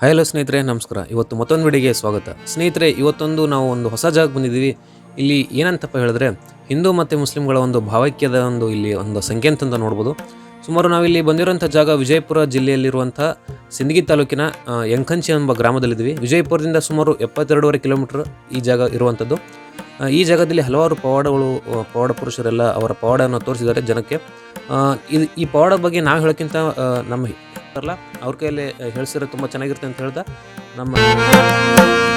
Hello ಸ್ನೇಹಿತರೆ, ನಮಸ್ಕಾರ. ಇವತ್ತು ಮತ್ತೊಂದು ವಿಡಿಯೋಗೆ ಸ್ವಾಗತ. ಸ್ನೇಹಿತರೆ, ಇವತ್ತೊಂದು ನಾವು ಒಂದು ಹೊಸ ಜಾಗ ಬಂದಿದ್ದೀವಿ. ಇಲ್ಲಿ ಏನಂತಪ್ಪ ಹೇಳಿದ್ರೆ, ಹಿಂದೂ ಮತ್ತು ಮುಸ್ಲಿಮ್ಗಳ ಒಂದು ಭಾವೈಕ್ಯದ ಒಂದು ಇಲ್ಲಿ ಒಂದು ಸಂಕೇತ ಅಂತ ನೋಡ್ಬೋದು. ಸುಮಾರು ನಾವಿಲ್ಲಿ ಬಂದಿರುವಂಥ ಜಾಗ ವಿಜಯಪುರ ಜಿಲ್ಲೆಯಲ್ಲಿರುವಂಥ ಸಿಂದಗಿ ತಾಲೂಕಿನ ಯಂಕಂಚಿ ಎಂಬ ಗ್ರಾಮದಲ್ಲಿದ್ದೀವಿ. ವಿಜಯಪುರದಿಂದ ಸುಮಾರು ಎಪ್ಪತ್ತೆರಡೂವರೆ ಕಿಲೋಮೀಟ್ರ್ ಈ ಜಾಗ ಇರುವಂಥದ್ದು. ಈ ಜಾಗದಲ್ಲಿ ಹಲವಾರು ಪವಾಡಗಳು ಪವಾಡ ಪುರುಷರೆಲ್ಲ ಅವರ ಪವಾಡವನ್ನು ತೋರಿಸಿದ್ದಾರೆ ಜನಕ್ಕೆ. ಇದು ಈ ಪವಾಡ ಬಗ್ಗೆ ನಾವು ಹೇಳೋಕ್ಕಿಂತ ನಮ್ಮ ಅವ್ರ ಕೈಯಲ್ಲಿ ಹೇಳ್ಸಿರೋ ತುಂಬ ಚೆನ್ನಾಗಿರುತ್ತೆ ಅಂತ ಹೇಳ್ದ. ನಮ್ಮ ನಮ್ಮ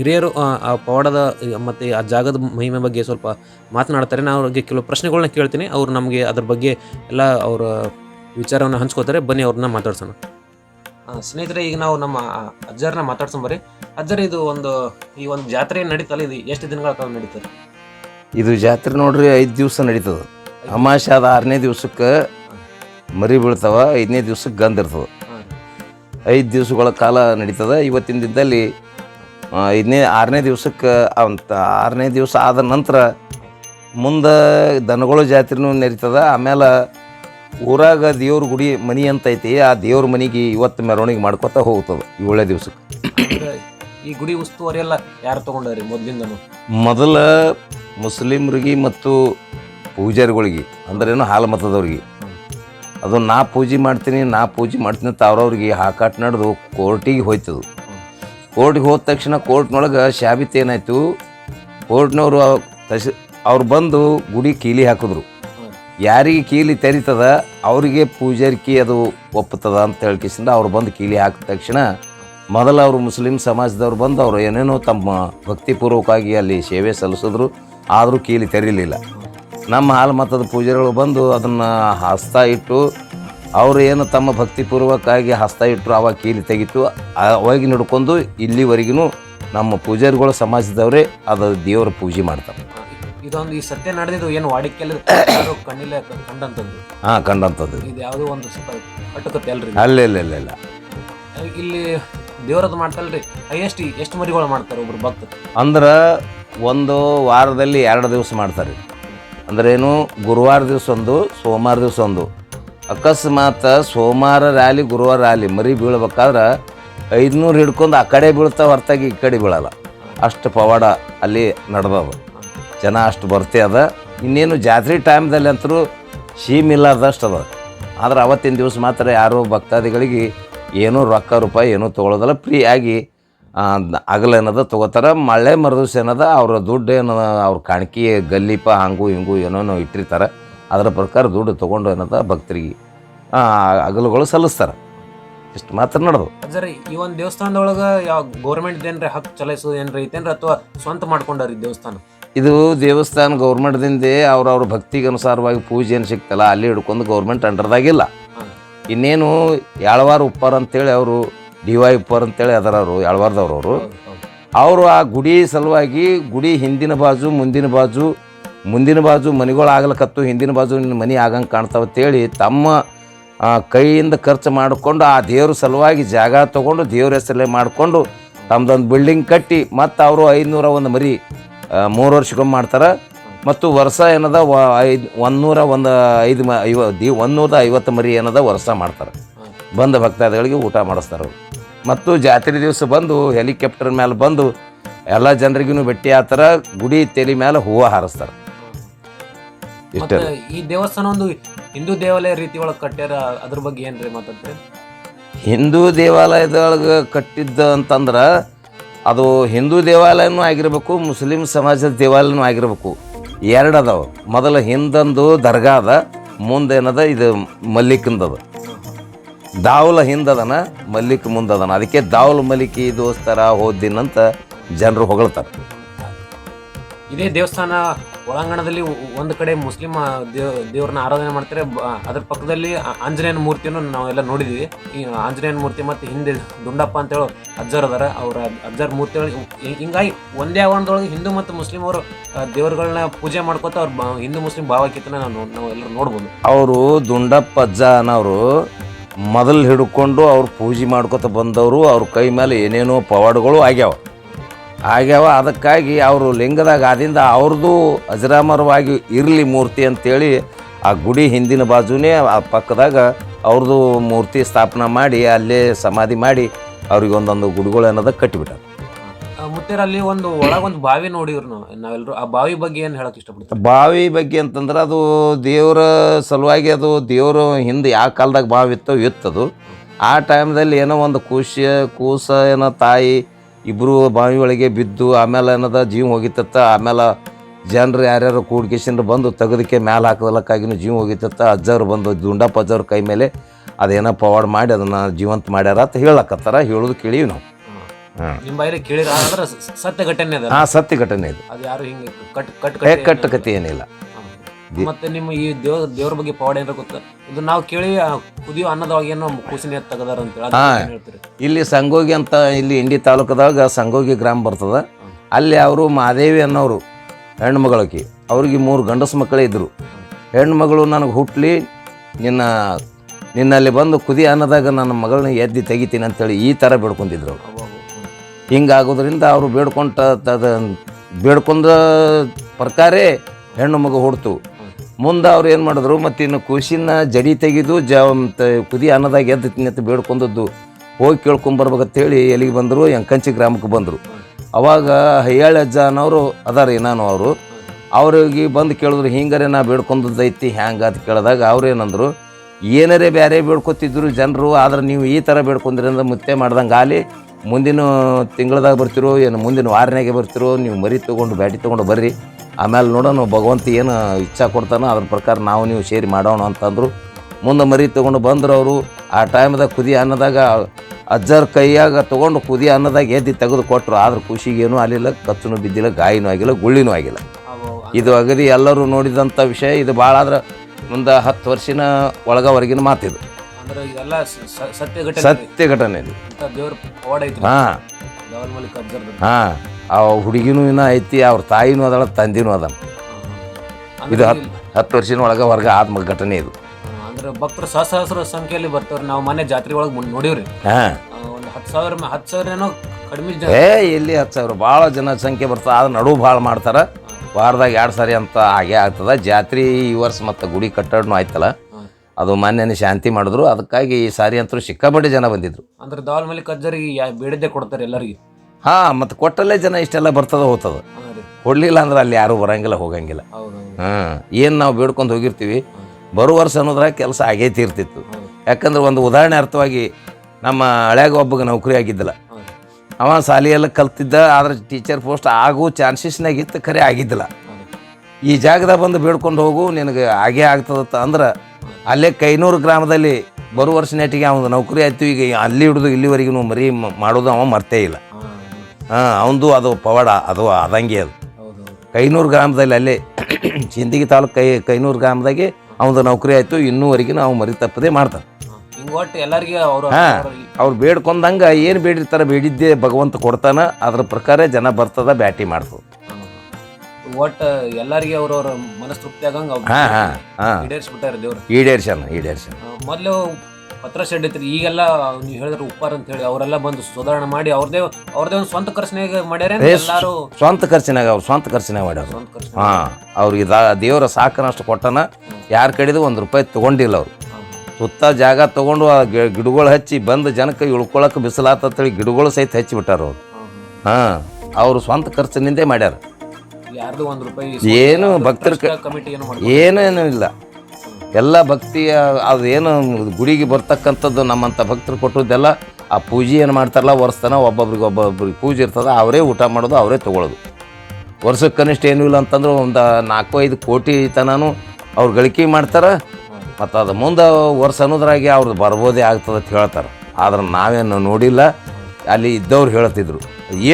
ಹಿರಿಯರು ಆ, ಪವಾಡದ ಮತ್ತು ಆ ಜಾಗದ ಮಹಿಮೆ ಬಗ್ಗೆ ಸ್ವಲ್ಪ ಮಾತನಾಡ್ತಾರೆ. ನಾನು ಅವ್ರಿಗೆ ಕೆಲವು ಪ್ರಶ್ನೆಗಳನ್ನ ಕೇಳ್ತೀನಿ. ಅವ್ರು ನಮಗೆ ಅದ್ರ ಬಗ್ಗೆ ಎಲ್ಲ ಅವರ ವಿಚಾರವನ್ನು ಹಂಚ್ಕೋತಾರೆ. ಬನ್ನಿ ಅವ್ರನ್ನ ಮಾತಾಡ್ಸೋಣ. ಸ್ನೇಹಿತರೆ ಈಗ ನಾವು ನಮ್ಮ ಅಜ್ಜರನ್ನ ಮಾತಾಡ್ಸೋಣ ಅಜ್ಜರ ಇದು ಒಂದು ಈ ಒಂದು ಜಾತ್ರೆ ನಡೀತಲ್ಲ ಇದು ಎಷ್ಟು ದಿನಗಳ ಕಾಲ ನಡೀತದೆ? ಇದು ಜಾತ್ರೆ ನೋಡ್ರಿ ಐದು ದಿವಸ ನಡೀತದ. ಅಮಾಶೆ ಆದ ಆರನೇ ದಿವ್ಸಕ್ಕೆ ಮರಿ ಬೀಳ್ತಾವ ಐದನೇ ದಿವ್ಸಕ್ಕೆ ಗಂಧ ಇರ್ತದ. ಐದು ದಿವಸಗಳ ಕಾಲ ನಡೀತದ. ಇವತ್ತಿನ ದಿನದಲ್ಲಿ ಐದನೇ ಆರನೇ ದಿವ್ಸಕ್ಕೆ ಅಂತ ಆರನೇ ದಿವಸ ಆದ ನಂತರ ಮುಂದೆ ದನಗಳ ಜಾತ್ರೆನೂ ನಡೀತದ. ಆಮೇಲೆ ಊರಾಗ ದೇವ್ರ ಗುಡಿ ಮನಿ ಅಂತ ಐತಿ ಆ ದೇವ್ರ ಮನೆಗೆ ಇವತ್ತು ಮೆರವಣಿಗೆ ಮಾಡ್ಕೊತಾ ಹೋಗ್ತದೆ ಏಳೇ ದಿವ್ಸಕ್ಕೆ. ಈ ಗುಡಿ ಉಸ್ತುವಾರಿ ಎಲ್ಲ ಯಾರು ತಗೊಂಡಾರಿ ಮೊದಲಿಂದ ಮೊದಲ ಮುಸ್ಲಿಮ್ರಿಗೆ ಮತ್ತು ಪೂಜಾರಿಗಳಿಗೆ ಅಂದ್ರೇನು ಹಾಲು ಮತದವ್ರಿಗೆ. ಅದು ನಾ ಪೂಜೆ ಮಾಡ್ತೀನಿ ನಾ ಪೂಜೆ ಮಾಡ್ತೀನಿ ಅಂತ ಅವ್ರವ್ರಿಗೆ ಹಾಕಾಟ ನಡೆದು ಕೋರ್ಟಿಗೆ ಹೋಯ್ತದು. ಕೋರ್ಟಿಗೆ ಹೋದ ತಕ್ಷಣ ಕೋರ್ಟ್ನೊಳಗೆ ಶಾಬಿತ್ ಏನಾಯಿತು? ಕೋರ್ಟ್ನವರು ತಶ ಅವ್ರು ಬಂದು ಗುಡಿ ಕೀಲಿ ಹಾಕಿದ್ರು. ಯಾರಿಗೆ ಕೀಲಿ ತೆರಿತದ? ಅವರಿಗೆ ಪೂಜಾರಿಕೆ ಅದು ಒಪ್ಪುತ್ತದ ಅಂತ ಹೇಳ್ಕಿಸಿಂದ ಅವ್ರು ಬಂದು ಕೀಲಿ ಹಾಕಿದ ತಕ್ಷಣ ಮೊದಲು ಅವರು ಮುಸ್ಲಿಂ ಸಮಾಜದವ್ರು ಬಂದು ಅವರು ಏನೇನೋ ತಮ್ಮ ಭಕ್ತಿಪೂರ್ವಕವಾಗಿ ಅಲ್ಲಿ ಸೇವೆ ಸಲ್ಲಿಸಿದ್ರು, ಆದರೂ ಕೀಲಿ ತೆರೀಲಿಲ್ಲ. ನಮ್ಮ ಹಾಲು ಮತದ ಪೂಜಾರಿಗಳು ಬಂದು ಅದನ್ನು ಹಾಸ್ತಾ ಇಟ್ಟು ಅವರು ಏನು ತಮ್ಮ ಭಕ್ತಿಪೂರ್ವಕವಾಗಿ ಹಸ್ತ ಇಟ್ಟರು ಅವಾಗ ಕೀಲಿ ತೆಗಿತು. ಅವಾಗಿ ನಡ್ಕೊಂಡು ಇಲ್ಲಿವರೆಗೂ ನಮ್ಮ ಪೂಜಾರಿಗಳು ಸಮಾಜದವರೇ ಅದು ದೇವರ ಪೂಜೆ ಮಾಡ್ತಾರೆ. ಇದೊಂದು ಈ ಸತ್ಯ ನಡೆದಿದ್ದು ಏನು ಯಾರು ಕಣ್ಣಿಲ್ಲ ಕಂಡಂತದ್ದು ಹಾಂ ಕಂಡಂಥದ್ದು. ಇದು ಯಾವುದೋ ಒಂದು ಸ್ವಲ್ಪ ಕಟ್ಟುಕತೆ ಅಲ್ರಿ? ಅಲ್ಲ ಇಲ್ಲ ಇಲ್ಲ ಇಲ್ಲ. ಇಲ್ಲಿ ದೇವರದ್ದು ಮಾಡ್ತಲ್ರಿ ಎಷ್ಟು ಎಷ್ಟು ಮರಿಗಳು ಮಾಡ್ತಾರೆ ಒಬ್ರು ಭಕ್ತ ಅಂದ್ರೆ ಒಂದು ವಾರದಲ್ಲಿ ಎರಡು ದಿವಸ ಮಾಡ್ತಾರೆ. ಏನು ಗುರುವಾರ ದಿವಸ ಒಂದು ಸೋಮವಾರ ದಿವಸ ಒಂದು. ಅಕಸ್ಮಾತ್ ಸೋಮವಾರ ರ್ಯಾಲಿ, ಗುರುವಾರ ರ್ಯಾಲಿ, ಮರಿ ಬೀಳ್ಬೇಕಾದ್ರೆ ಐದುನೂರು ಹಿಡ್ಕೊಂಡು ಆ ಕಡೆ ಬೀಳ್ತಾ ಹೊರತಾಗಿ ಈ ಕಡೆ ಬೀಳಲ್ಲ. ಅಷ್ಟು ಪವಾಡ ಅಲ್ಲಿ ನಡೆದವು ಜನ ಅಷ್ಟು ಬರ್ತೇ ಅದ. ಇನ್ನೇನು ಜಾತ್ರೆ ಟೈಮ್ದಲ್ಲಿ ಅಂತರೂ ಇಲ್ಲಾರ್ದಷ್ಟು ಅದ. ಆದ್ರೆ ಅವತ್ತಿನ ದಿವಸ ಮಾತ್ರ ಯಾರು ಭಕ್ತಾದಿಗಳಿಗೆ ಏನೂ ರೊಕ್ಕ ರೂಪಾಯಿ ಏನೂ ತೊಗೊಳೋದಲ್ಲ. ಫ್ರೀಯಾಗಿ ಏನದ ತೊಗೋತಾರ. ಮಳೆ ಮರದಿವ್ಸ ಏನದ, ಅವ್ರ ದುಡ್ಡು ಏನದ ಅವ್ರ ಕಾಣಿಕೆ ಗಲ್ಲಿಪ, ಹಂಗು, ಹಿಂಗು ಏನೋ ಇಟ್ಟಿರ್ತಾರೆ. ಅದರ ಪ್ರಕಾರ ದುಡ್ಡು ತೊಗೊಂಡು ಏನಂತ ಭಕ್ತರಿಗೆ ಅಗಲುಗಳು ಸಲ್ಲಿಸ್ತಾರೆ. ಇಷ್ಟು ಮಾತ್ರ ನಡೆದು. ಸರಿ ಈ ಒಂದು ದೇವಸ್ಥಾನದೊಳಗ ಯಾವ ಗೌರ್ಮೆಂಟ್ ಏನ್ರಿ ಹಕ್ಕು ಚಲಾಯಿಸೋದು ಏನ್ರಿ ಐತೇನ್ರಿ ಅಥವಾ ಸ್ವಂತ ಮಾಡ್ಕೊಂಡಾರಿ ದೇವಸ್ಥಾನ? ಇದು ದೇವಸ್ಥಾನ ಗೌರ್ಮೆಂಟ್ದಿಂದೇ ಅವ್ರವ್ರ ಭಕ್ತಿಗೆ ಅನುಸಾರವಾಗಿ ಪೂಜೆ ಏನು ಸಿಗ್ತಲ್ಲ ಅಲ್ಲಿ ಹಿಡ್ಕೊಂಡು ಗೌರ್ಮೆಂಟ್ ಅಂಡರ್ದಾಗಿಲ್ಲ. ಇನ್ನೇನು ಯಾಳವಾರ ಉಪ್ಪಾರ ಅಂತೇಳಿ ಅವರು ಡಿ ವೈ ಉಪ್ಪಾರ ಅಂತೇಳಿ ಅದರವರು ಅವರು ಯಾಳವಾರದವ್ರು ಅವರು ಅವರು ಆ ಗುಡಿ ಸಲುವಾಗಿ ಗುಡಿ ಹಿಂದಿನ ಬಾಜು ಮುಂದಿನ ಬಾಜು ಮುಂದಿನ ಬಾಜು ಮನೆಗಳು ಆಗ್ಲಕತ್ತು ಹಿಂದಿನ ಬಾಜು ನಿನ್ನ ಮನೆ ಆಗಂಗೆ ಕಾಣ್ತಾವ ಅಂತೇಳಿ ತಮ್ಮ ಕೈಯಿಂದ ಖರ್ಚು ಮಾಡಿಕೊಂಡು ಆ ದೇವ್ರ ಸಲುವಾಗಿ ಜಾಗ ತೊಗೊಂಡು ದೇವ್ರ ಹೆಸರಲ್ಲೇ ಮಾಡಿಕೊಂಡು ತಮ್ಮದೊಂದು ಬಿಲ್ಡಿಂಗ್ ಕಟ್ಟಿ ಮತ್ತು ಅವರು ಐದುನೂರ ಒಂದು ಮರಿ ಮೂರು ವರ್ಷಕ್ಕೊಮ್ಮೆ ಮಾಡ್ತಾರೆ. ಮತ್ತು ವರ್ಷ ಏನದ, ವ, ಐದು ಒಂದೂರ ಒಂದು ಐದು ಮ, ಐವ, ದಿ ಒಂದೂರ ಐವತ್ತು ಮರಿ ಏನದ ವರ್ಷ ಮಾಡ್ತಾರೆ. ಬಂದ ಭಕ್ತಾದಿಗಳಿಗೆ ಊಟ ಮಾಡಿಸ್ತಾರೆ ಅವರು. ಮತ್ತು ಜಾತ್ರೆ ದಿವಸ ಬಂದು ಹೆಲಿಕಾಪ್ಟರ್ ಮೇಲೆ ಬಂದು ಎಲ್ಲ ಜನರಿಗೂ ಭೇಟಿ ಆತರ ಗುಡಿ ತೆಲಿ ಮೇಲೆ ಹೂವು ಹಾರಿಸ್ತಾರೆ. ಇಷ್ಟೇ ಮತ್ತೆ ಈ ದೇವಸ್ಥಾನ ಒಂದು ಹಿಂದೂ ದೇವಾಲಯ ರೀತಿ ಒಳಗೆ ಕಟ್ಟ್ಯಾರ ಅದ್ರ ಬಗ್ಗೆ ಏನ್ರಿ ಮಾತಾಡ್ತೀರಿ? ಹಿಂದೂ ದೇವಾಲಯದೊಳಗೆ ಕಟ್ಟಿದ್ದ ಅಂತಂದ್ರೆ ಅದು ಹಿಂದೂ ದೇವಾಲಯನೂ ಆಗಿರ್ಬೇಕು ಮುಸ್ಲಿಂ ಸಮಾಜದ ದೇವಾಲಯನೂ ಆಗಿರ್ಬೇಕು. ಎರಡು ಅದಾವ. ಮೊದಲು ಹಿಂದೊಂದು ದರ್ಗಾ ಅದ ಮುಂದೇನದ ಇದು ಮಲ್ಲಿಕಂದದ ದಾವಲ ಹಿಂದದನ ಮಲ್ಲಿಕ್ ಮುಂದದನ ಅದಕ್ಕೆ ದಾವಲ್ ಮಲ್ಲಿಕಿ ದೋಸ್ತರ ಹೋದಿನಂತ ಜನರು ಹೊಗಳ್ತಾರೆ. ಇದೇ ದೇವಸ್ಥಾನ ಒಳಾಂಗಣದಲ್ಲಿ ಒಂದು ಕಡೆ ಮುಸ್ಲಿಂ ದೇವರನ್ನ ದೇವ್, ದೇವ್ರನ್ನ ಆರಾಧನೆ ಮಾಡ್ತಾರೆ. ಅದ್ರ ಪಕ್ಕದಲ್ಲಿ ಆಂಜನೇಯನ ಮೂರ್ತಿಯನ್ನು ನಾವೆಲ್ಲ ನೋಡಿದೀವಿ. ಈ ಆಂಜನೇಯನ ಮೂರ್ತಿ ಮತ್ತೆ ಹಿಂದೆ ದುಂಡಪ್ಪ ಅಂತೇಳಿ ಅಜ್ಜರ್ ಅದಾರ. ಅವ್ರ ಅಜ್ಜರ್ ಮೂರ್ತಿಗಳು ಹಿ- ಹಿಂಗಾಗಿ ಒಂದೇ ಆವರಣದೊಳಗೆ ಹಿಂದೂ ಮತ್ತು ಮುಸ್ಲಿಂ ಅವರು ದೇವರುಗಳನ್ನ ಪೂಜೆ ಮಾಡ್ಕೊತ ಅವ್ರ ಹಿಂದೂ ಮುಸ್ಲಿಂ ಭಾವಕೀತನ ನಾವು ನಾವೆಲ್ಲರೂ ನೋಡ್ಬೋದು. ಅವರು ದುಂಡಪ್ಪ ಅಜ್ಜ ಅನ್ನೋರು ಮೊದಲು ಹಿಡ್ಕೊಂಡು ಅವ್ರು ಪೂಜೆ ಮಾಡ್ಕೊತ ಬಂದವರು. ಅವ್ರ ಕೈ ಮೇಲೆ ಏನೇನೋ ಪವಾಡಗಳು ಆಗ್ಯಾವ. ಆಗ್ಯಾವ. ಅದಕ್ಕಾಗಿ ಅವರು ಲಿಂಗದಾಗ ಆದಿಂದ ಅವ್ರದ್ದು ಅಜರಾಮರವಾಗಿ ಇರಲಿ ಮೂರ್ತಿ ಅಂತೇಳಿ ಆ ಗುಡಿ ಹಿಂದಿನ ಬಾಜುನೇ ಆ ಪಕ್ಕದಾಗ ಅವ್ರದ್ದು ಮೂರ್ತಿ ಸ್ಥಾಪನೆ ಮಾಡಿ ಅಲ್ಲೇ ಸಮಾಧಿ ಮಾಡಿ ಅವ್ರಿಗೆ ಒಂದೊಂದು ಗುಡಿಗಳು ಅನ್ನೋದಕ್ಕೆ ಕಟ್ಟಿಬಿಟ್ಟಾರೆ. ಆ, ಮುತ್ತೇರಲ್ಲಿ ಒಂದು ಒಳಗೊಂದು ಬಾವಿ ನೋಡಿದ್ರು ನಾವು. ನಾವೆಲ್ಲರೂ ಆ ಬಾವಿ ಬಗ್ಗೆ ಏನು ಹೇಳೋಕೆ ಇಷ್ಟಪಡ್ತೀವಿ ಬಾವಿ ಬಗ್ಗೆ ಅಂತಂದ್ರೆ ಅದು ದೇವರ ಸಲುವಾಗಿ ಅದು ದೇವರು ಹಿಂದೆ ಯಾವ ಕಾಲದಾಗ ಬಾವಿ ಇತ್ತೋ ಇತ್ತದು. ಆ ಟೈಮ್ದಲ್ಲಿ ಏನೋ ಒಂದು ಖುಷಿ ಕೂಸ ಏನೋ ತಾಯಿ ಇಬ್ಬರು ಬಾವಿ ಒಳಗೆ ಬಿದ್ದು ಆಮೇಲೆ ಏನದ ಜೀವ ಹೋಗಿತ್ತತ್ತ. ಆಮೇಲೆ ಜನರು ಯಾರ್ಯಾರು ಕೂಡ್ಕೇಶನ್ರು ಬಂದು ತೆಗೆದಕ್ಕೆ ಮ್ಯಾಲೆ ಹಾಕೋದಕ್ಕಾಗಿನೂ ಜೀವ ಹೋಗಿತ್ತತ್ತ. ಅಜ್ಜವ್ರು ಬಂದು ದುಂಡಪ್ಪ ಅಜ್ಜವ್ರ ಕೈ ಮೇಲೆ ಅದೇನೋ ಪವಾಡ ಮಾಡಿ ಅದನ್ನು ಜೀವಂತ ಮಾಡ್ಯಾರ ಅಂತ ಹೇಳಕತ್ತಾರ. ಹೇಳೋದು ಕೇಳೀವಿ ನಾವು. ಹಾಂ. ಸತ್ಯ ಘಟನೆ ಅದ. ಹಾಂ ಸತ್ಯ ಘಟನೆ ಇದು. ಅದು ಯಾರು ಹಿಂಗೆ ಕಟ್ ಕಟ್ ಕಟ್ಟು ಕತೆ ಏನಿಲ್ಲ. ಮತ್ತೆ ನಿಮ್ಮ ಈ ದೇವ ದೇವ್ರ ಬಗ್ಗೆ ಪವಾಡ ಏನಾರ ಗೊತ್ತ ಇದು ನಾವು ಕೇಳಿ ಕುದಿಯು ಏನೋ ಕೂಸಿನ ಎತ್ತ ತೆಗದಾರ ಅಂತ ಹೇಳಿ ಹೇಳ್ತೀರಿ? ಇಲ್ಲಿ ಸಂಗೋಗಿ ಅಂತ ಇಲ್ಲಿ ಇಂಡಿ ತಾಲೂಕದಾಗ ಸಂಗೋಗಿ ಗ್ರಾಮ ಬರ್ತದ. ಅಲ್ಲಿ ಅವರು ಮಾದೇವಿ ಅನ್ನೋರು ಹೆಣ್ಣು ಮಗಳಕಿ ಅವ್ರಿಗೆ ಮೂರು ಗಂಡಸು ಮಕ್ಕಳೇ ಇದ್ದರು ಹೆಣ್ಮಗಳು ನನಗೆ ಹುಟ್ಲಿ ನಿನ್ನ ನಿನ್ನಲ್ಲಿ ಬಂದು ಕುದಿ ಅನ್ನದಾಗ ನನ್ನ ಮಗಳನ್ನ ಎದ್ದಿ ತೆಗಿತೀನಿ ಅಂತೇಳಿ ಈ ಥರ ಬೇಡ್ಕೊಂಡಿದ್ರು. ಹಿಂಗಾಗೋದ್ರಿಂದ ಅವರು ಬೇಡ್ಕೊಂಡ ಬೇಡ್ಕೊಂಡ ಪ್ರಕಾರೇ ಹೆಣ್ಣು ಮಗು ಹುಡ್ತು. ಮುಂದೆ ಅವ್ರು ಏನು ಮಾಡಿದ್ರು, ಮತ್ತು ಇನ್ನು ಕೃಷಿನ ಜಡಿ ತೆಗೆದು ಜ ಕುದಿ ಅನ್ನದಾಗ ಎದ್ದು ತಿನ್ನಿ ಅಂತ ಬೇಡ್ಕೊಂಡದ್ದು ಹೋಗಿ ಕೇಳ್ಕೊಂಬರ್ಬೇಕಂತೇಳಿ ಎಲ್ಲಿಗೆ ಬಂದರು, ಎಂಕಂಚಿ ಗ್ರಾಮಕ್ಕೆ ಬಂದರು. ಅವಾಗ ಹಯ್ಯಾಳಿ ಅಜ್ಜ ಅನ್ನೋರು ಅದಾರ ನಾನು ಅವರು. ಅವ್ರಿಗೆ ಬಂದು ಕೇಳಿದ್ರು, ಹಿಂಗಾರೆ ನಾ ಬೇಡ್ಕೊಂಡದ್ದೈತಿ ಹ್ಯಾಂಗೆ? ಅದು ಕೇಳಿದಾಗ ಅವ್ರೇನಂದರು ಏನಾರೇ ಬೇರೆ ಬೇಡ್ಕೊತಿದ್ರು ಜನರು, ಆದ್ರೆ ನೀವು ಈ ಥರ ಬೇಡ್ಕೊಂಡ್ರಿ ಅಂದ್ರೆ ಮುತ್ತೆ ಮಾಡ್ದಂಗೆ ಆಲಿ, ಮುಂದಿನ ತಿಂಗಳದಾಗ ಬರ್ತಿರೋ, ಏನು ಮುಂದಿನ ವಾರನಾಗೆ ಬರ್ತಿರೋ, ನೀವು ಮರಿ ತೊಗೊಂಡು, ಬ್ಯಾಟಿ ತೊಗೊಂಡು ಬರ್ರಿ. ಆಮೇಲೆ ನೋಡೋಣ ಭಗವಂತ ಏನು ಇಚ್ಛಾ ಕೊಡ್ತಾನೋ ಅದ್ರ ಪ್ರಕಾರ ನಾವು ನೀವು ಸೇರಿ ಮಾಡೋಣ ಅಂತಂದರು. ಮುಂದೆ ಮರಿ ತೊಗೊಂಡು ಬಂದರು ಅವರು ಆ ಟೈಮ್ದಾಗ ಕುದಿ ಅನ್ನದಾಗ ಅಜ್ಜರ ಕೈಯಾಗ ತೊಗೊಂಡು ಕುದಿ ಅನ್ನದಾಗ ಎದ್ದು ತೆಗೆದು ಕೊಟ್ಟರು ಆದ್ರೆ ಖುಷಿಗೇನು ಆಗಲಿಲ್ಲ ಕಚ್ಚನು ಬಿದ್ದಿಲ್ಲ ಗಾಯಿನೂ ಆಗಿಲ್ಲ ಗುಳ್ಳಿನೂ ಆಗಿಲ್ಲ. ಇದು ಅಗದಿ ಎಲ್ಲರೂ ನೋಡಿದಂಥ ವಿಷಯ. ಇದು ಭಾಳ ಆದ್ರೆ ಒಂದು ಹತ್ತು ವರ್ಷಿನ ಒಳಗವರೆಗಿನ ಮಾತಿದು ಸತ್ಯ ಘಟನೆ. ಸತ್ಯ ಘಟನೆ ಇದು. ಹಾಂ. ಹಾಂ ಆ ಹುಡುಗಿನೂ ಇನ್ನೂ ಐತಿ ಅವ್ರ ತಾಯಿನೂ ಅದಳ ತಂದಿನೂ ಅದ ಇದು ಹತ್ತು ಹತ್ತು ವರ್ಷದ ಒಳಗೆ ವರ್ಗ ಆದ ಘಟನೆ ಇದು ಅಂದ್ರೆ ಭಕ್ತರು ಸಹಸ್ರ ಸಂಖ್ಯೆಯಲ್ಲಿ ಬರ್ತಾವ್ರಿ. ನಾವು ಮನೆ ಜಾತ್ರೆ ಒಳಗೆ ಮುಂದೆ ನೋಡಿವ್ರಿ. ಹಾಂ. ಒಂದು ಹತ್ತು ಸಾವಿರ ಹತ್ತು ಸಾವಿರ ಏನೋ ಕಡಿಮೆ ಜನ. ಏ ಇಲ್ಲಿ ಹತ್ತು ಸಾವಿರ? ಭಾಳ ಜನ ಸಂಖ್ಯೆ ಬರ್ತದೆ ಆದ್ರೆ ನಡು ಭಾಳ ಮಾಡ್ತಾರೆ. ವಾರದಾಗ ಎರಡು ಸಾರಿ ಅಂತ ಹಾಗೆ ಆಗ್ತದೆ. ಜಾತ್ರೆ ಈ ವರ್ಷ ಮತ್ತು ಗುಡಿ ಕಟ್ಟಡನೂ ಆಯ್ತಲ್ಲ. ಅದು ಮಾನ್ಯನೇ ಶಾಂತಿ ಮಾಡಿದ್ರು. ಅದಕ್ಕಾಗಿ ಈ ಸಾರಿ ಅಂತೂ ಸಿಕ್ಕಾಪಟ್ಟೆ ಜನ ಬಂದಿದ್ರು. ಅಂದ್ರೆ ದಾಲ್ ಮಲಿಕ್ ಅಜ್ಜರಿಗೆ ಬೇಡದೆ ಕೊಡ್ತಾರೆ ಎಲ್ಲರಿಗೆ. ಹಾಂ ಮತ್ತು ಕೊಟ್ಟಲ್ಲೇ ಜನ ಇಷ್ಟೆಲ್ಲ ಬರ್ತದ ಹೋಗ್ತದ ಕೊಡಲಿಲ್ಲ ಅಂದ್ರೆ ಅಲ್ಲಿ ಯಾರೂ ಬರಂಗಿಲ್ಲ ಹೋಗಂಗಿಲ್ಲ. ಹಾಂ ಏನು ನಾವು ಬೇಡ್ಕೊಂಡು ಹೋಗಿರ್ತೀವಿ ಬರುವ ವರ್ಷ ಅನ್ನೋದ್ರಾಗ ಕೆಲಸ ಆಗೇ ಇರ್ತಿತ್ತು. ಯಾಕಂದ್ರೆ ಒಂದು ಉದಾಹರಣೆ ಅರ್ಥವಾಗಿ ನಮ್ಮ ಹಳ್ಯಾಗ ಒಬ್ಬಗೆ ನೌಕರಿ ಆಗಿದ್ದಿಲ್ಲ. ಅವ ಶಾಲೆಯೆಲ್ಲ ಕಲ್ತಿದ್ದ ಆದ್ರೆ ಟೀಚರ್ ಪೋಸ್ಟ್ ಆಗೋ ಚಾನ್ಸಸ್ನಾಗಿತ್ತು ಖರೆ ಆಗಿದ್ದಿಲ್ಲ. ಈ ಜಾಗದಾಗ ಬಂದು ಬೇಡ್ಕೊಂಡು ಹೋಗು ನಿನಗೆ ಆಗೇ ಆಗ್ತದತ್ತ ಅಂದ್ರೆ ಅಲ್ಲೇ ಕೈನೂರು ಗ್ರಾಮದಲ್ಲಿ ಬರುವ ವರ್ಷ ನೆಟ್ಟಿಗೆ ಅವನು ನೌಕರಿ ಆಯ್ತು ಈಗ ಅಲ್ಲಿ ಹಿಡಿದು ಇಲ್ಲಿವರೆಗೂ ಮರಿ ಮಾಡೋದು ಅವ ಮರ್ತೇ ಇಲ್ಲ. ಹಾ, ಅವಂದು ಅದು ಪವಾಡ ಅದು ಅದಂಗೆ ಅದು. ಕೈನೂರು ಗ್ರಾಮದಲ್ಲಿ ಅಲ್ಲೇ ಸಿಂದಗಿ ತಾಲೂಕು ಕೈ ಕೈನೂರು ಗ್ರಾಮದಾಗೆ ಅವನದು ನೌಕರಿ ಆಯಿತು ಇನ್ನೂವರೆಗೂ ನಾವು ಮರಿ ತಪ್ಪದೆ ಮಾಡ್ತಾನೆ ಹಾಂ ಅವರು ಬೇಡ್ಕೊಂಡಂಗೆ ಏನು ಬೇಡಿರ್ತಾರೆ ಬೇಡಿದ್ದೆ ಭಗವಂತ ಕೊಡ್ತಾನೆ ಅದ್ರ ಪ್ರಕಾರ ಜನ ಬರ್ತದ ಬ್ಯಾಟಿ ಮಾಡ್ತದೆ. ಒಟ್ಟು ಎಲ್ಲರಿಗೆ ಅವ್ರವ್ರ ಮನಸ್ತೃಪ್ತಿ ಆಗಂಗ ಹಾಂ ಹಾಂ ಹಾಂ. ಈಡೇರಿಸ್ಬಿಟ್ಟಾರೆ ದೇವ್ರು. ಆ, ಮೊದ್ಲು ಪತ್ರ ಶೆಡ್ ಐತ್ರಿ ಈಗೆಲ್ಲ ನೀವು ಹೇಳಿದ್ರೆ ಉಪ್ಪಾರ ಅಂತ ಹೇಳಿ ಅವರೆಲ್ಲ ಬಂದು ಸುಧಾರಣೆ ಮಾಡಿ ಅವ್ರದೇ ಅವ್ರದೇ ಒಂದು ಸ್ವಂತ ಖರ್ಚಿನಾಗ ಮಾಡ್ಯಾರ ಏ, ಎಲ್ಲಾರು ಸ್ವಂತ ಖರ್ಚಿನಾಗ ಅವ್ರು ಸ್ವಂತ ಖರ್ಚಿನಾಗ ಮಾಡ್ಯಾರ ಸ್ವಂತ ಖರ್ಚು ಹಾಂ ಅವ್ರಿಗೆ ದಾ ದೇವರ ಸಾಕನಷ್ಟು ಕೊಟ್ಟನ ಯಾರ ಕಡೆದು ಒಂದು ರೂಪಾಯಿ ತೊಗೊಂಡಿಲ್ಲ ಅವರು. ಸುತ್ತ ಜಾಗ ತಗೊಂಡು ಆ ಗಿ- ಗಿಡಗಳು ಹಚ್ಚಿ ಬಂದು ಜನಕ್ಕೆ ಇಳ್ಕೊಳಕ್ಕೆ ಬಿಸಿಲಾತಂತೇಳಿ ಗಿಡಗಳು ಸಹಿತ ಹಚ್ಚಿ ಬಿಟ್ಟಾರ ಅವ್ರು. ಹಾಂ ಅವರು ಸ್ವಂತ ಖರ್ಚಿನಿಂದೇ ಮಾಡ್ಯಾರ. ಯಾರ್ದು ಒಂದ್ ರೂಪಾಯಿ ಏನು ಭಕ್ತರ ಕ- ಕಮಿಟಿ ಏನು ಮಾಡಿ ಏನೇನು ಇಲ್ಲ. ಎಲ್ಲ ಭಕ್ತಿಯ ಅದೇನು ಗುಡಿಗೆ ಬರ್ತಕ್ಕಂಥದ್ದು ನಮ್ಮಂಥ ಭಕ್ತರು ಕೊಟ್ಟದ್ದೆಲ್ಲ, ಆ ಪೂಜೆ ಏನು ಮಾಡ್ತಾರಲ್ಲ ವರ್ಷತನ ಒಬ್ಬೊಬ್ರಿಗೆ ಒಬ್ಬೊಬ್ರಿಗೆ ಪೂಜೆ ಇರ್ತದೆ, ಅವರೇ ಊಟ ಮಾಡೋದು, ಅವರೇ ತೊಗೊಳೋದು. ವರ್ಷಕ್ಕೆ ಕನಿಷ್ಠ ಏನೂ ಇಲ್ಲ ಅಂತಂದ್ರೆ ಒಂದು ನಾಲ್ಕು ಐದು ಕೋಟಿ ತನೂ ಅವ್ರು ಗಳಿಕೆ ಮಾಡ್ತಾರೆ, ಮತ್ತು ಅದು ಮುಂದೆ ವರ್ಷ ಅನ್ನೋದ್ರಾಗೆ ಅವ್ರದ್ದು ಬರ್ಬೋದೇ ಆಗ್ತದೆ ಅಂತ ಹೇಳ್ತಾರೆ. ಆದ್ರೆ ನಾವೇನು ನೋಡಿಲ್ಲ, ಅಲ್ಲಿ ಇದ್ದವ್ರು ಹೇಳ್ತಿದ್ರು.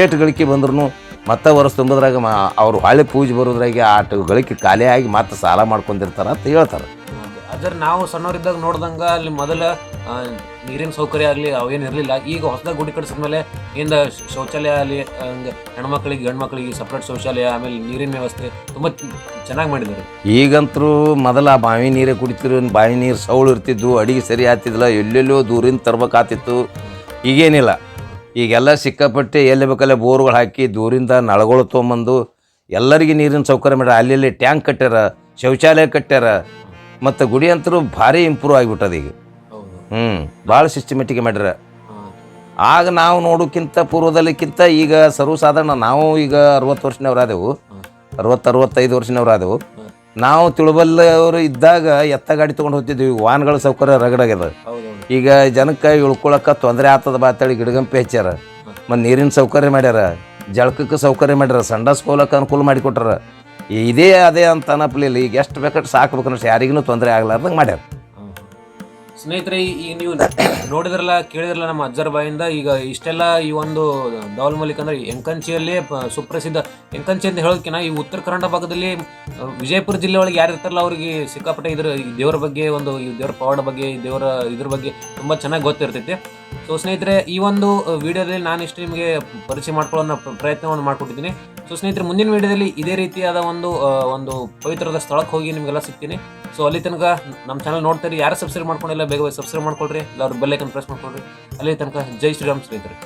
ಏಟು ಗಳಿಕೆ ಬಂದ್ರೂ ಮತ್ತೆ ವರ್ಷ ತುಂಬೋದ್ರಾಗ ಮ, ಅವ್ರು ಹಳೆ ಪೂಜೆ ಬರೋದ್ರಾಗೆ ಆಟ ಗಳಿಕೆ ಖಾಲಿಯಾಗಿ ಮತ್ತೆ ಸಾಲ ಮಾಡ್ಕೊಂಡಿರ್ತಾರೆ ಅಂತ ಹೇಳ್ತಾರೆ. ಅದ್ರ ನಾವು ಸಣ್ಣವರಿದ್ದಾಗ ನೋಡ್ದಂಗ ಅಲ್ಲಿ ಮೊದಲ ನೀರಿನ ಸೌಕರ್ಯ ಆಗಲಿ ಅವೇನು ಇರಲಿಲ್ಲ. ಈಗ ಹೊಸದಾಗಿ ಗುಡಿ ಕಟ್ಸಿದ್ಮೇಲೆ ಇಂದ ಶೌಚಾಲಯ ಆಗಲಿ, ಹಂಗೆ ಹೆಣ್ಮಕ್ಳಿಗೆ, ಗಂಡ್ಮಕ್ಳಿಗೆ ಸಪ್ರೇಟ್ ಶೌಚಾಲಯ, ಆಮೇಲೆ ನೀರಿನ ವ್ಯವಸ್ಥೆ ತುಂಬ ಚೆನ್ನಾಗಿ ಮಾಡಿದ್ದಾರೆ. ಈಗಂತರೂ ಮೊದಲ ಬಾವಿ ನೀರೇ ಕುಡಿತಿರು ಬಾವಿ ನೀರು ಸೌಳು ಇರ್ತಿದ್ವು, ಅಡಿಗೆ ಸರಿ ಆಗ್ತಿದ್ದಿಲ್ಲ, ಎಲ್ಲೆಲ್ಲೋ ದೂರಿಂದ ತರ್ಬೇಕಾತಿತ್ತು ಈಗೇನಿಲ್ಲ. ಈಗೆಲ್ಲ ಸಿಕ್ಕಾಪಟ್ಟೆ ಎಲ್ಲಿ ಬೇಕಲ್ಲೇ ಬೋರ್ಗಳು ಹಾಕಿ ದೂರಿಂದ ನಳಗಳು ತೊಗೊಂಬಂದು ಎಲ್ಲರಿಗೆ ನೀರಿನ ಸೌಕರ್ಯ ಮಾಡ್ಯಾರ. ಅಲ್ಲಿ ಟ್ಯಾಂಕ್ ಕಟ್ಟ್ಯಾರ ಶೌಚಾಲಯ ಕಟ್ಟ್ಯಾರ ಮತ್ತು ಗುಡಿ ಅಂತರೂ ಭಾರಿ ಇಂಪ್ರೂವ್ ಆಗಿಬಿಟ್ಟದ ಈಗ. ಹ್ಞೂ ಭಾಳ ಸಿಸ್ಟಮೆಟಿಕ್ ಮಾಡ್ಯಾರ. ಆಗ ನಾವು ನೋಡೋಕ್ಕಿಂತ ಪೂರ್ವದಲ್ಲಿಕ್ಕಿಂತ ಈಗ ಸರ್ವಸಾಧಾರಣ ನಾವು ಈಗ ಅರವತ್ತು ವರ್ಷನವ್ರು ಆದೆವು. ಅರವತ್ತು ಅರವತ್ತೈದು ವರ್ಷನವ್ರು ಆದೆವು. ನಾವು ತಿಳುಬಲ್ಲವರು ಇದ್ದಾಗ ಎತ್ತ ಗಾಡಿ ತೊಗೊಂಡು ಹೋಗ್ತಿದ್ವಿ. ವಾಹನಗಳ ಸೌಕರ್ಯ ರಗಡಾಗ್ಯದ. ಈಗ ಜನಕ್ಕೆ ಇಳ್ಕೊಳಕ್ಕೆ ತೊಂದರೆ ಆಗ್ತದ ಬಾತೇಳಿ ಗಿಡಗಂಪಿ ಹಚ್ಚಾರ ಮತ್ತು ನೀರಿನ ಸೌಕರ್ಯ ಮಾಡ್ಯಾರ. ಜಳಕಕ್ಕೆ ಸೌಕರ್ಯ ಮಾಡ್ಯಾರ. ಸಂಡಾಸ್ ಹೋಗ್ಲಕ್ಕೆ ಅನುಕೂಲ ಮಾಡಿಕೊಟ್ರ ಇದೇ ಅದೇ ಅಂತ ಅನ್ನಪ್ಲಿಲ್ಲ ಈಗ ಎಷ್ಟು ಬೇಕಾದ್ರೆ ಅನ್ನೋಷ್ಟು ಯಾರಿಗೂ ತೊಂದರೆ ಆಗ್ಲಾರ್ದಂಗೆ ಮಾಡ್ಯಾರ. ಸ್ನೇಹಿತರೆ ಈಗ ನೀವು ನೋಡಿದ್ರಲ್ಲ, ಕೇಳಿದ್ರಲ್ಲ ನಮ್ಮ ಅಜ್ಜರ ಬಾಯಿಂದ, ಈಗ ಇಷ್ಟೆಲ್ಲ ಈ ಒಂದು ಡೌಲ್ ಮಲಿಕ್ ಅಂದ್ರೆ ಎಂಕಂಚಿಯಲ್ಲೇ ಸುಪ್ರಸಿದ್ಧ. ಎಂಕಂಚಿ ಅಂತ ಹೇಳೋದಕ್ಕಿಂತ ಈ ಉತ್ತರ ಕನ್ನಡ ಭಾಗದಲ್ಲಿ ವಿಜಯಪುರ ಜಿಲ್ಲೆ ಒಳಗೆ ಯಾರು ಇರ್ತಾರಲ್ಲ, ಅವ್ರಿಗೆ ಸಿಕ್ಕಾಪಟ್ಟೆ ಇದ್ರ, ಈ ದೇವರ ಬಗ್ಗೆ ಒಂದು, ಈ ದೇವರ ಪವಾಡ ಬಗ್ಗೆ, ಈ ದೇವರ ಇದ್ರ ಬಗ್ಗೆ ತುಂಬಾ ಚೆನ್ನಾಗಿ ಗೊತ್ತಿರ್ತೈತಿ. ಸೊ, ಸ್ನೇಹಿತರೆ, ಈ ಒಂದು ವಿಡಿಯೋದಲ್ಲಿ ನಾನು ಇಷ್ಟು ನಿಮಗೆ ಪರಿಚಯ ಮಾಡ್ಕೊಳ್ಳೋ ಪ್ರ- ಪ್ರಯತ್ನವನ್ನು ಮಾಡ್ಕೊಟ್ಟಿದ್ದೀನಿ. ಸೊ, ಸ್ನೇಹಿತರೆ, ಮುಂದಿನ ವಿಡಿಯೋದಲ್ಲಿ ಇದೇ ರೀತಿಯಾದ ಒಂದು ಒಂದು ಪವಿತ್ರದ ಸ್ಥಳಕ್ಕೆ ಹೋಗಿ ನಿಮಗೆಲ್ಲ ಸಿಗ್ತೀನಿ. ಸೊ ಅಲ್ಲಿ ತನಕ ನಮ್ಮ ಚಾನಲ್ ನೋಡ್ತಾರೆ, ಯಾರು ಸಬ್ಸ್ಕ್ರೈಬ್ ಮಾಡ್ಕೊಂಡಿಲ್ಲ, ಬೇಗ ಸಬ್ಸ್ಕ್ರೈಬ್ ಮಾಡ್ಕೊಳ್ರಿ, ಇಲ್ಲ ಅವ್ರ ಬೆಲ್ಲೈಕನ್ ಪ್ರೆಸ್ ಮಾಡ್ಕೊಳ್ರಿ. ಅಲ್ಲಿ ತನಕ ಜೈ ಶ್ರೀರಾಮ್ ಸ್ನೇಹಿತರೆ.